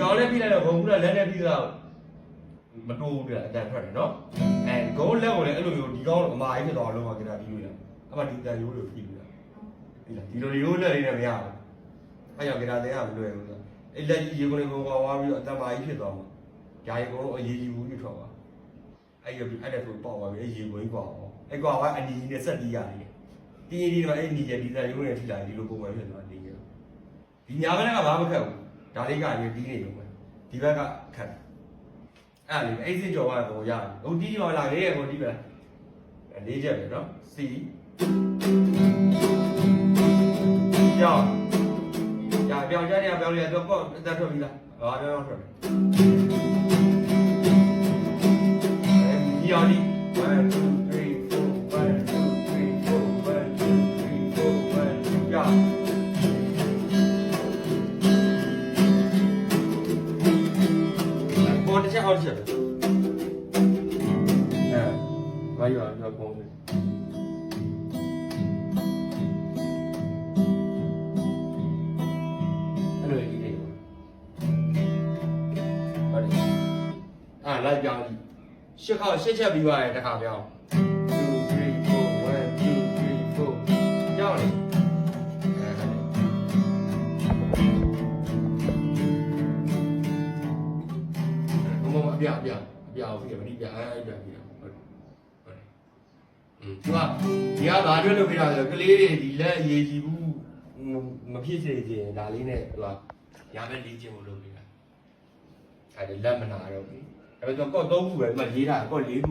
ကောင်လည်းပြီးလိုက်တော့ဂုံကူလက်နဲ့ပြီးတော့မတိုးဘူးတဲ့အတန်ထွက်တယ်နော်အဲဂုံလက်ကိုလည်းအဲ့လိုမျိုးဒီကောင်အမာကြီးဖြစ်သွားအောင်လုပ်ပါကြတာပြီးလို့ရအမှဒီတန်ရိုးလို့ပြီးလို့ရဒီလိုဒီလိုရိုးလက်လေးနဲ့မရဘူးအဲ့ကြောင့်ကြတာတဲ့ကမလွယ်ဘူးဆိုအဲ့လက်ကြီးရေကုန်လေးကိုကွာဝါပြီးတော့အတန်မာကြီးဖြစ်သွားမှာဂျာရီကုန်အရေးကြီးဘူးပြီးထွက်သွားအဲ့ရပြီးအဲ့ဒါဆိုပေါ့သွားပြီးအဲ့ရေကုန်ကြီးကွာအောင်အဲ့ကွာဝါအနီနဲ့ဆက်တီးရတယ်တီးတီးတော့အဲ့နီကျဒီတန်ရိုးနဲ့ထိလာဒီလိုပုံမှန်ဖြစ်သွားတယ်ဒီညာဘက်ကဘာမှမခက်ဘူး ဒါလေးကရေတီးနေလို့ပဲဒီဘက်ကခက်အဲ့လေအဲ့စစ်ကြော်ကတော့ရတယ်ဟိုတီးကြော်လာလေးရဲ့ဟိုတီးပဲလေးချက်ပဲနော် C ကြောက်ကြာပြောင်းကြတယ်ပြောင်းရတော့ပေါ့အသက်ထွက်ပြီလားဟာတော့ထွက်တ ပေါ်တစ်ချက်အောက်တစ်ချက်ပဲအဲဘာရောတော့ပုံစံအဲ့လိုကြီးနေဟုတ်တယ်အာလိုက်ပြောင်းကြည့်ရှစ်ခေါက်ရှစ်ချက်ပြီးသွားတယ်တစ်ခါပြောင်း ပြအပြအပြအောင်ပြမတိပြအဲအပြပြဟုတ်တယ်ဟုတ်တယ်อืมသူကဒီကဘာတွေ့လို့ပြတာလဲကလေးတွေဒီလက်အရေးကြီးဘူးမဖြစ်စေချင်ဒါလေးနဲ့ဟိုကညာဘက်လေးချင်းကိုလုပ်နေတာအဲ့ဒါလက်မနာတော့ဘူးဒါပေမဲ့တော့ကော့သုံးခုပဲဒီမှာရေးတာကော့လေးခု